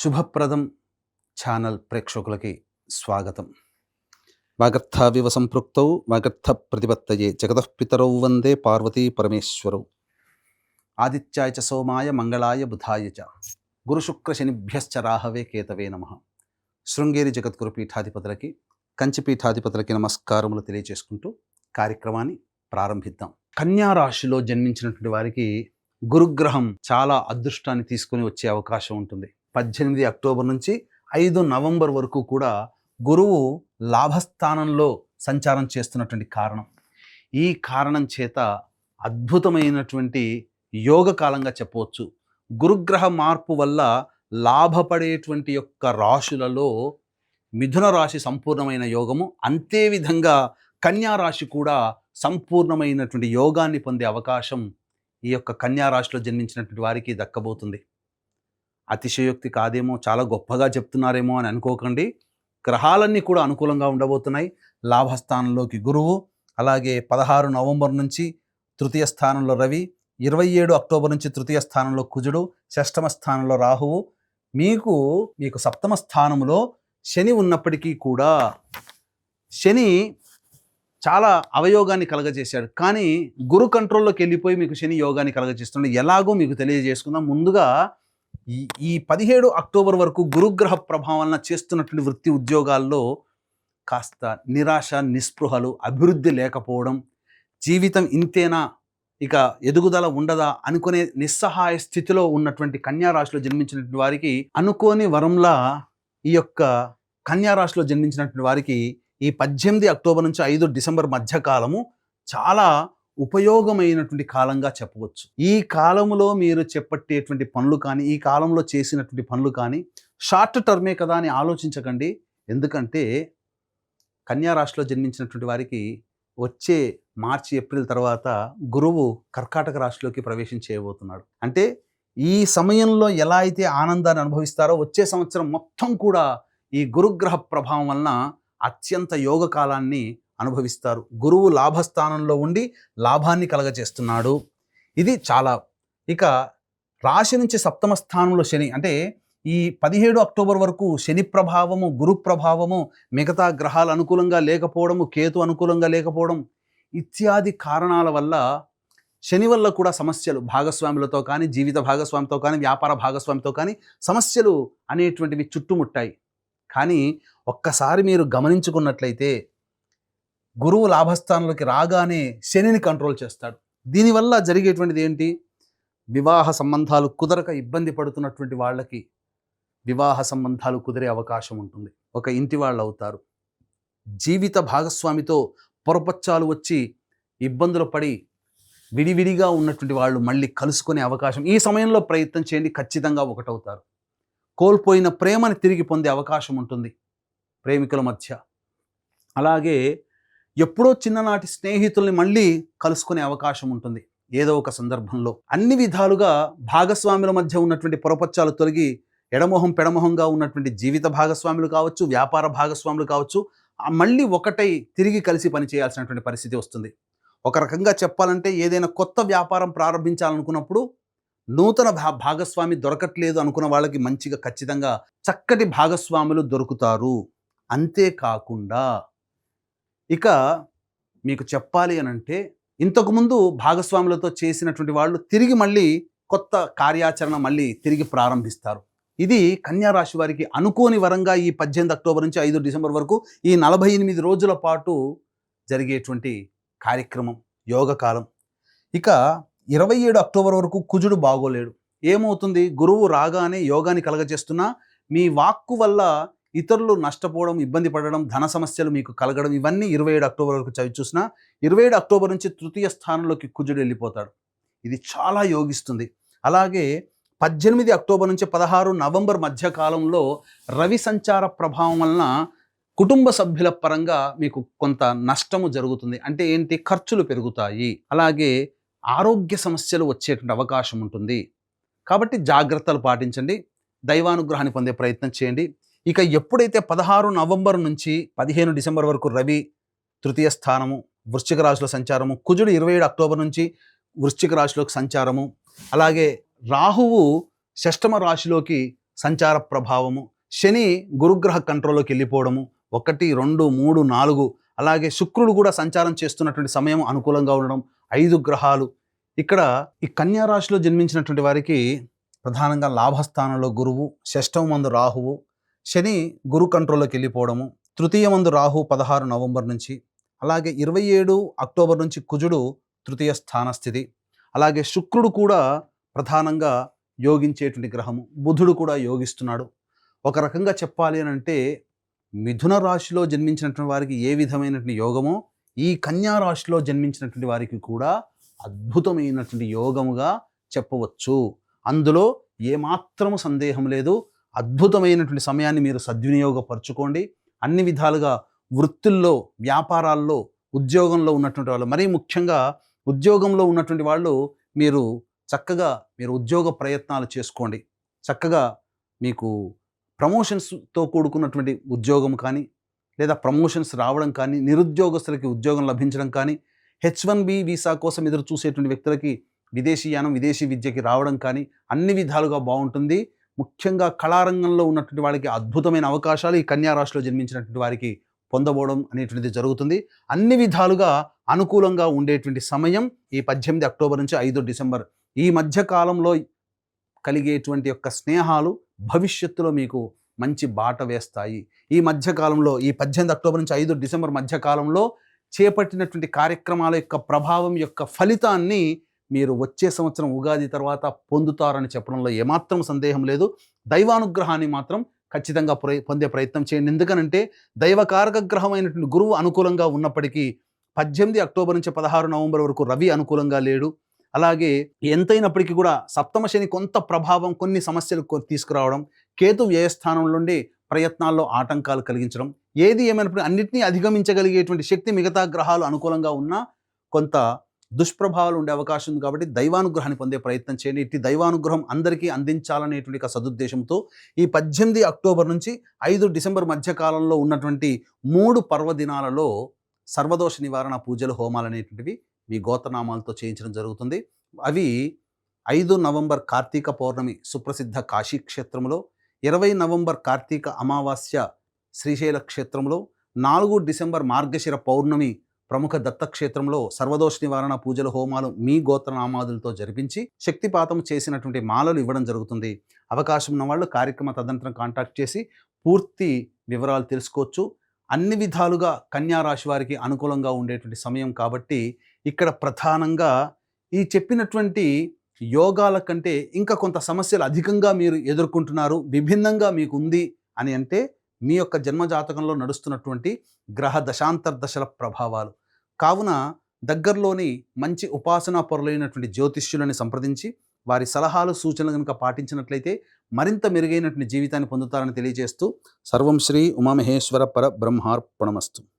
శుభప్రదం ఛానల్ ప్రేక్షకులకి స్వాగతం. వాగర్థావివ సంపృక్తౌ వాగర్థ ప్రతిపత్తయే జగతఃపితరౌ వందే పార్వతీ పరమేశ్వరౌ. ఆదిత్యాయ చ సోమాయ మంగళాయ బుధాయ చ. గురుశుక్రశనిభ్యశ్చ రాహవే కేతవే నమ. శృంగేరి జగద్గురు పీఠాధిపతులకి కంచి పీఠాధిపతులకి నమస్కారములు తెలియజేసుకుంటూ కార్యక్రమాన్ని ప్రారంభిద్దాం. కన్యా రాశిలో జన్మించినటువంటి వారికి గురుగ్రహం చాలా అదృష్టాన్ని తీసుకొని వచ్చే అవకాశం ఉంటుంది. పద్దెనిమిది అక్టోబర్ నుంచి ఐదు నవంబర్ వరకు కూడా గురువు లాభస్థానంలో సంచారం చేస్తున్నటువంటి కారణం. ఈ కారణం చేత అద్భుతమైనటువంటి యోగ కాలంగా చెప్పవచ్చు. గురుగ్రహ మార్పు వల్ల లాభపడేటువంటి యొక్క రాశులలో మిథున రాశి సంపూర్ణమైన యోగము అంతే విధంగా కన్యా రాశి కూడా సంపూర్ణమైనటువంటి యోగాన్ని పొందే అవకాశం ఈ యొక్క కన్యా రాశిలో జన్మించినటువంటి వారికి దక్కబోతుంది. అతిశయోక్తి కాదేమో చాలా గొప్పగా చెప్తున్నారేమో అని అనుకోకండి. గ్రహాలన్నీ కూడా అనుకూలంగా ఉండబోతున్నాయి. లాభస్థానంలోకి గురువు అలాగే పదహారు నవంబర్ నుంచి తృతీయ స్థానంలో రవి ఇరవై ఏడు అక్టోబర్ నుంచి తృతీయ స్థానంలో కుజుడు షష్టమ స్థానంలో రాహువు. మీకు మీకు సప్తమ స్థానంలో శని ఉన్నప్పటికీ కూడా శని చాలా అవయోగాన్ని కలగజేశాడు. కానీ గురు కంట్రోల్లోకి వెళ్ళిపోయి మీకు శని యోగాన్ని కలగజేస్తున్నాడు. ఎలాగో మీకు తెలియజేసుకుందాం. ముందుగా ఈ ఈ పదిహేడు అక్టోబర్ వరకు గురుగ్రహ ప్రభావం చేస్తున్నటువంటి వృత్తి ఉద్యోగాల్లో కాస్త నిరాశ నిస్పృహలు అభివృద్ధి లేకపోవడం జీవితం ఇంతేనా ఇక ఎదుగుదల ఉండదా అనుకునే నిస్సహాయ స్థితిలో ఉన్నటువంటి కన్యా రాశిలో జన్మించినటువంటి వారికి అనుకోని వరంలా ఈ యొక్క కన్యా రాశిలో జన్మించినటువంటి వారికి ఈ పద్దెనిమిది అక్టోబర్ నుంచి ఐదు డిసెంబర్ మధ్యకాలము చాలా ఉపయోగమైనటువంటి కాలంగా చెప్పవచ్చు. ఈ కాలంలో మీరు చెప్పట్టేటువంటి పనులు కానీ ఈ కాలంలో చేసినటువంటి పనులు కానీ షార్ట్ టర్మే కదా అని ఆలోచించకండి. ఎందుకంటే కన్యా రాశిలో జన్మించినటువంటి వారికి వచ్చే మార్చి ఏప్రిల్ తర్వాత గురువు కర్కాటక రాశిలోకి ప్రవేశం చేయబోతున్నాడు. అంటే ఈ సమయంలో ఎలా అయితే ఆనందాన్ని అనుభవిస్తారో వచ్చే సంవత్సరం మొత్తం కూడా ఈ గురుగ్రహ ప్రభావం వలన అత్యంత యోగ కాలాన్ని అనుభవిస్తారు. గురువు లాభస్థానంలో ఉండి లాభాన్ని కలగజేస్తున్నాడు. ఇది చాలా ఇక రాశి నుంచి సప్తమ స్థానంలో శని అంటే ఈ పదిహేడు అక్టోబర్ వరకు శని ప్రభావము గురు ప్రభావము మిగతా గ్రహాలు అనుకూలంగా లేకపోవడము కేతు అనుకూలంగా లేకపోవడం ఇత్యాది కారణాల వల్ల శని వల్ల కూడా సమస్యలు భాగస్వాములతో కానీ జీవిత భాగస్వామితో కానీ వ్యాపార భాగస్వామితో కానీ సమస్యలు అనేటువంటివి చుట్టుముట్టాయి. కానీ ఒక్కసారి మీరు గమనించుకున్నట్లయితే గురువు లాభస్థానంలోకి రాగానే శనిని కంట్రోల్ చేస్తాడు. దీనివల్ల జరిగేటువంటిది ఏంటి? వివాహ సంబంధాలు కుదరక ఇబ్బంది పడుతున్నటువంటి వాళ్ళకి వివాహ సంబంధాలు కుదిరే అవకాశం ఉంటుంది. ఒక ఇంటి వాళ్ళు అవుతారు. జీవిత భాగస్వామితో పొరపచ్చాలు వచ్చి ఇబ్బందులు పడి విడివిడిగా ఉన్నటువంటి వాళ్ళు మళ్ళీ కలుసుకునే అవకాశం ఈ సమయంలో ప్రయత్నం చేయండి ఖచ్చితంగా ఒకటవుతారు. కోల్పోయిన ప్రేమని తిరిగి పొందే అవకాశం ఉంటుంది ప్రేమికుల మధ్య. అలాగే ఎప్పుడో చిన్ననాటి స్నేహితుల్ని మళ్ళీ కలుసుకునే అవకాశం ఉంటుంది. ఏదో ఒక సందర్భంలో. అన్ని విధాలుగా భాగస్వాముల మధ్య ఉన్నటువంటి పొరపచ్చాలు తొలగి ఎడమొహం పెడమొహంగా ఉన్నటువంటి జీవిత భాగస్వాములు కావచ్చు వ్యాపార భాగస్వాములు కావచ్చు మళ్ళీ ఒకటై తిరిగి కలిసి పనిచేయాల్సినటువంటి పరిస్థితి వస్తుంది. ఒక రకంగా చెప్పాలంటే ఏదైనా కొత్త వ్యాపారం ప్రారంభించాలనుకున్నప్పుడు నూతన భా భాగస్వామి దొరకట్లేదు అనుకున్న వాళ్ళకి మంచిగా ఖచ్చితంగా చక్కటి భాగస్వాములు దొరుకుతారు. అంతేకాకుండా ఇక మీకు చెప్పాలి అని అంటే ఇంతకుముందు భాగస్వాములతో చేసినటువంటి వాళ్ళు తిరిగి మళ్ళీ కొత్త కార్యాచరణ మళ్ళీ తిరిగి ప్రారంభిస్తారు. ఇది కన్యా రాశి వారికి అనుకోని వరంగా ఈ పద్దెనిమిది అక్టోబర్ నుంచి ఐదు డిసెంబర్ వరకు ఈ నలభై ఎనిమిది రోజుల పాటు జరిగేటువంటి కార్యక్రమం యోగ కాలం. ఇక ఇరవై ఏడు అక్టోబర్ వరకు కుజుడు బాగోలేడు. ఏమవుతుంది? గురువు రాగానే యోగాన్ని కలగజేస్తున్నా మీ వాక్కు వల్ల ఇతరులు నష్టపోవడం ఇబ్బంది పడడం ధన సమస్యలు మీకు కలగడం ఇవన్నీ ఇరవై ఏడు అక్టోబర్ వరకు చవి చూసినా ఇరవై ఏడు అక్టోబర్ నుంచి తృతీయ స్థానంలోకి కుజుడు వెళ్ళిపోతాడు. ఇది చాలా యోగిస్తుంది. అలాగే పద్దెనిమిది అక్టోబర్ నుంచి పదహారు నవంబర్ మధ్య కాలంలో రవి సంచార ప్రభావం వలన కుటుంబ సభ్యుల పరంగా మీకు కొంత నష్టము జరుగుతుంది. అంటే ఏంటి? ఖర్చులు పెరుగుతాయి. అలాగే ఆరోగ్య సమస్యలు వచ్చేటువంటి అవకాశం ఉంటుంది. కాబట్టి జాగ్రత్తలు పాటించండి. దైవానుగ్రహాన్ని పొందే ప్రయత్నం చేయండి. ఇక ఎప్పుడైతే పదహారు నవంబర్ నుంచి పదిహేను డిసెంబర్ వరకు రవి తృతీయ స్థానము వృశ్చిక రాశిలో సంచారము కుజుడు ఇరవై ఏడు అక్టోబర్ నుంచి వృశ్చిక రాశిలోకి సంచారము అలాగే రాహువు షష్టమ రాశిలోకి సంచార ప్రభావము శని గురుగ్రహ కంట్రోల్లోకి వెళ్ళిపోవడము ఒకటి రెండు మూడు నాలుగు అలాగే శుక్రుడు కూడా సంచారం చేస్తున్నటువంటి సమయం అనుకూలంగా ఉండడం ఐదు గ్రహాలు. ఇక్కడ ఈ కన్యా రాశిలో జన్మించినటువంటి వారికి ప్రధానంగా లాభస్థానంలో గురువు షష్టమ మందు రాహువు శని గురు కంట్రోల్లోకి వెళ్ళిపోవడము తృతీయ మందు రాహు పదహారు నవంబర్ నుంచి అలాగే ఇరవై ఏడు అక్టోబర్ నుంచి కుజుడు తృతీయ స్థాన స్థితి. అలాగే శుక్రుడు కూడా ప్రధానంగా యోగించేటువంటి గ్రహము బుధుడు కూడా యోగిస్తున్నాడు. ఒక రకంగా చెప్పాలి అని అంటే మిథున రాశిలో జన్మించినటువంటి వారికి ఏ విధమైనటువంటి యోగమో ఈ కన్యా రాశిలో జన్మించినటువంటి వారికి కూడా అద్భుతమైనటువంటి యోగముగా చెప్పవచ్చు. అందులో ఏమాత్రము సందేహం లేదు అద్భుతమైనటువంటి సమయాన్ని మీరు సద్వినియోగపరచుకోండి. అన్ని విధాలుగా వృత్తుల్లో వ్యాపారాల్లో ఉద్యోగంలో ఉన్నటువంటి వాళ్ళు మరీ ముఖ్యంగా ఉద్యోగంలో ఉన్నటువంటి వాళ్ళు మీరు చక్కగా మీరు ఉద్యోగ ప్రయత్నాలు చేసుకోండి. చక్కగా మీకు ప్రమోషన్స్తో కూడుకున్నటువంటి ఉద్యోగం కానీ లేదా ప్రమోషన్స్ రావడం కానీ నిరుద్యోగస్తులకి ఉద్యోగం లభించడం కానీ హెచ్ వన్ బి వీసా కోసం ఎదురు చూసేటువంటి వ్యక్తులకి విదేశీయానం విదేశీ విద్యకి రావడం కానీ అన్ని విధాలుగా బాగుంటుంది. ముఖ్యంగా కళారంగంలో ఉన్నటువంటి వాళ్ళకి అద్భుతమైన అవకాశాలు ఈ కన్యారాశిలో జన్మించినటువంటి వారికి పొందబోవడం అనేటువంటిది జరుగుతుంది. అన్ని విధాలుగా అనుకూలంగా ఉండేటువంటి సమయం ఈ పద్దెనిమిది అక్టోబర్ నుంచి ఐదు డిసెంబర్ ఈ మధ్య కాలంలో కలిగేటువంటి యొక్క స్నేహాలు భవిష్యత్తులో మీకు మంచి బాట వేస్తాయి. ఈ మధ్యకాలంలో ఈ పద్దెనిమిది అక్టోబర్ నుంచి ఐదు డిసెంబర్ మధ్యకాలంలో చేపట్టినటువంటి కార్యక్రమాల యొక్క ప్రభావం యొక్క ఫలితాన్ని మీరు వచ్చే సంవత్సరం ఉగాది తర్వాత పొందుతారని చెప్పడంలో ఏమాత్రం సందేహం లేదు. దైవానుగ్రహాన్ని మాత్రం ఖచ్చితంగా పొందే ప్రయత్నం చేయండి. ఎందుకనంటే దైవకారక గ్రహమైనటువంటి గురువు అనుకూలంగా ఉన్నప్పటికీ పద్దెనిమిది అక్టోబర్ నుంచి పదహారు నవంబర్ వరకు రవి అనుకూలంగా లేడు. అలాగే ఎంతైనప్పటికీ కూడా సప్తమ శని కొంత ప్రభావం కొన్ని సమస్యలు తీసుకురావడం కేతు వ్యయస్థానం నుండి ప్రయత్నాల్లో ఆటంకాలు కలిగించడం ఏది ఏమైనప్పుడు అన్నింటినీ అధిగమించగలిగేటువంటి శక్తి మిగతా గ్రహాలు అనుకూలంగా ఉన్నా కొంత దుష్ప్రభావాలు ఉండే అవకాశం ఉంది కాబట్టి దైవానుగ్రహాన్ని పొందే ప్రయత్నం చేయండి. ఇట్టి దైవానుగ్రహం అందరికీ అందించాలనేటువంటి ఒక సదుద్దేశంతో ఈ పద్దెనిమిది అక్టోబర్ నుంచి ఐదు డిసెంబర్ మధ్య కాలంలో ఉన్నటువంటి మూడు పర్వదినాలలో సర్వదోష నివారణ పూజలు హోమాలు అనేటువంటివి మీ గోత్రనామాలతో చేయించడం జరుగుతుంది. అవి ఐదు నవంబర్ కార్తీక పౌర్ణమి సుప్రసిద్ధ కాశీ క్షేత్రంలో ఇరవై నవంబర్ కార్తీక అమావాస్య శ్రీశైల క్షేత్రంలో నాలుగు డిసెంబర్ మార్గశిర పౌర్ణమి ప్రముఖ దత్తక్షేత్రంలో సర్వదోష నివారణ పూజల హోమాలు మీ గోత్రనామాదులతో జరిపించి శక్తిపాతం చేసినటువంటి మాలలు ఇవ్వడం జరుగుతుంది. అవకాశం ఉన్న వాళ్ళు కార్యక్రమ తదనంతరం కాంటాక్ట్ చేసి పూర్తి వివరాలు తెలుసుకోవచ్చు. అన్ని విధాలుగా కన్యా రాశి వారికి అనుకూలంగా ఉండేటువంటి సమయం కాబట్టి ఇక్కడ ప్రధానంగా ఈ చెప్పినటువంటి యోగాల కంటే ఇంకా కొంత సమస్యలు అధికంగా మీరు ఎదుర్కొంటున్నారు విభిన్నంగా మీకు ఉంది అని అంటే మీ యొక్క జన్మజాతకంలో నడుస్తున్నటువంటి గ్రహ దశాంతర్దశల ప్రభావాలు. కావున దగ్గరలోని మంచి ఉపాసనా పరులైనటువంటి జ్యోతిష్యులని సంప్రదించి వారి సలహాలు సూచనలు కనుక పాటించినట్లయితే మరింత మెరుగైనటువంటి జీవితాన్ని పొందుతారని తెలియజేస్తూ సర్వం శ్రీ ఉమామహేశ్వర పర బ్రహ్మార్పణమస్తు.